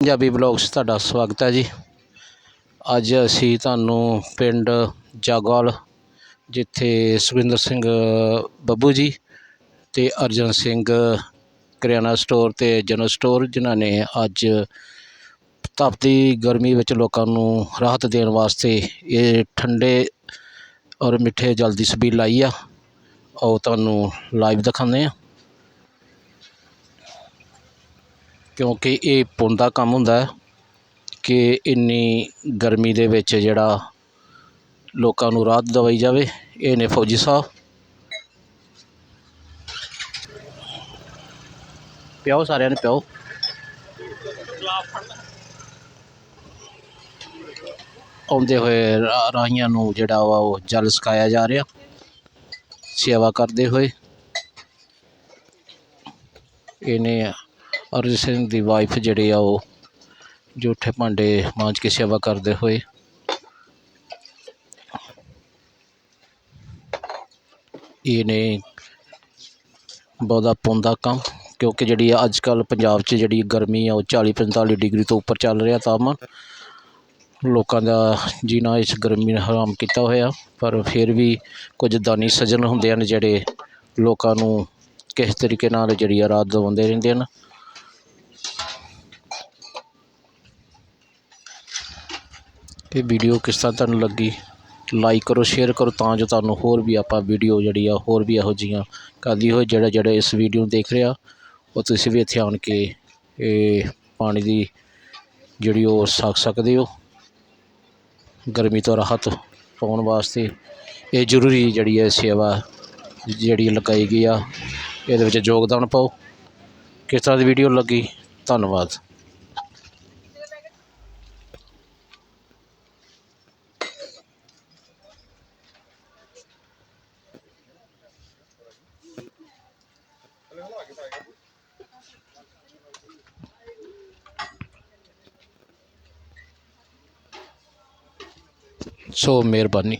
Punjabi blogs ਤੁਹਾਡਾ ਸਵਾਗਤ ਹੈ ਜੀ। ਅੱਜ ਅਸੀਂ ਤੁਹਾਨੂੰ ਪਿੰਡ ਜਾਗਵਾਲ, ਜਿੱਥੇ ਸੁਖਵਿੰਦਰ ਸਿੰਘ ਬੱਬੂ ਜੀ ਤੇ ਅਰਜਨ ਸਿੰਘ ਕਰਿਆਨਾ ਸਟੋਰ ਤੇ ਜਨਰਲ ਸਟੋਰ, ਜਿਨ੍ਹਾਂ ਨੇ ਅੱਜ ਤਪਦੀ ਗਰਮੀ ਵਿੱਚ ਲੋਕਾਂ ਨੂੰ ਰਾਹਤ ਦੇਣ ਵਾਸਤੇ ਇਹ ਠੰਡੇ ਔਰ ਮਿੱਠੇ ਜਲ ਦੀ ਸਬੀਲ ਲਾਈ ਆ। ਉਹ ਤੁਹਾਨੂੰ ਲਾਈਵ ਦਿਖਾਉਂਦੇ ਆ ਕਿਉਂਕਿ ਇਹ ਪੁੰਨ ਦਾ ਕੰਮ ਹੁੰਦਾ ਹੈ ਕਿ ਇੰਨੀ ਗਰਮੀ ਦੇ ਵਿੱਚ ਜਿਹੜਾ ਲੋਕਾਂ ਨੂੰ ਰਾਹਤ ਦਵਾਈ ਜਾਵੇ, ਇਹ ਨੇ ਫੌਜੀ ਸਾਹਿਬ। ਪਿਓ ਸਾਰਿਆਂ ਨੇ ਪਿਓ ਆਉਂਦੇ ਹੋਏ ਰਾਹੀਆਂ ਨੂੰ ਜਿਹੜਾ ਵਾ ਉਹ ਜਲ ਸਿਖਾਇਆ ਜਾ ਰਿਹਾ। ਸੇਵਾ ਕਰਦੇ ਹੋਏ। ਇਹਨੇ ਅਰਜਨ ਸਿੰਘ ਦੀ ਵਾਈਫ ਜਿਹੜੇ ਆ ਉਹ ਜੂਠੇ ਭਾਂਡੇ ਮਾਂਜ ਕੇ ਸੇਵਾ ਕਰਦੇ ਹੋਏ। ਇਹਨੇ ਬਹੁਤਾ ਪੁੰਨ ਕੰਮ, ਕਿਉਂਕਿ ਜਿਹੜੀ ਆ ਅੱਜ ਕੱਲ ਪੰਜਾਬ 'ਚ ਜਿਹੜੀ ਗਰਮੀ ਆ ਉਹ 40 45 ਡਿਗਰੀ ਤੋਂ ਉੱਪਰ ਚੱਲ ਰਿਹਾ ਤਾਪਮਾਨ। ਲੋਕਾਂ ਦਾ ਜੀਣਾ ਇਸ ਗਰਮੀ ਨੇ ਹਰਾਮ ਕੀਤਾ ਹੋਇਆ, ਪਰ ਫਿਰ ਵੀ ਕੁਝ ਦਾਨੀ ਸੱਜਣ ਹੁੰਦੇ ਹਨ ਜਿਹੜੇ ਲੋਕਾਂ ਨੂੰ ਕਿਸ ਤਰੀਕੇ ਨਾਲ ਜਿਹੜੀ ਆ ਰਾਤ ਦਿਵਾਉਂਦੇ ਰਹਿੰਦੇ ਹਨ। ਇਹ ਵੀਡੀਓ ਕਿਸ ਤਰ੍ਹਾਂ ਤੁਹਾਨੂੰ ਲੱਗੀ? ਲਾਈਕ ਕਰੋ ਸ਼ੇਅਰ ਕਰੋ ਤਾਂ ਜੋ ਤੁਹਾਨੂੰ ਹੋਰ ਵੀ ਆਪਾਂ ਵੀਡੀਓ ਜਿਹੜੀ ਆ, ਹੋਰ ਵੀ ਇਹੋ ਜਿਹੀਆਂ ਕਰਦੀ ਹੋਏ ਜਿਹੜਾ ਜਿਹੜਾ ਇਸ ਵੀਡੀਓ ਨੂੰ ਦੇਖ ਰਿਹਾ ਉਹ ਤੁਸੀਂ ਵੀ ਇੱਥੇ ਆਣ ਕੇ ਇਹ ਪਾਣੀ ਦੀ ਜਿਹੜੀ ਉਹ ਛਕ ਸਕਦੇ ਹੋ। ਗਰਮੀ ਤੋਂ ਰਾਹਤ ਪਾਉਣ ਵਾਸਤੇ ਇਹ ਜ਼ਰੂਰੀ ਜਿਹੜੀ ਹੈ ਸੇਵਾ ਜਿਹੜੀ ਲਗਾਈ ਗਈ ਆ, ਇਹਦੇ ਵਿੱਚ ਯੋਗਦਾਨ ਪਾਓ। ਕਿਸ ਤਰ੍ਹਾਂ ਦੀ ਵੀਡੀਓ ਲੱਗੀ? ਧੰਨਵਾਦ। सो महिरबानी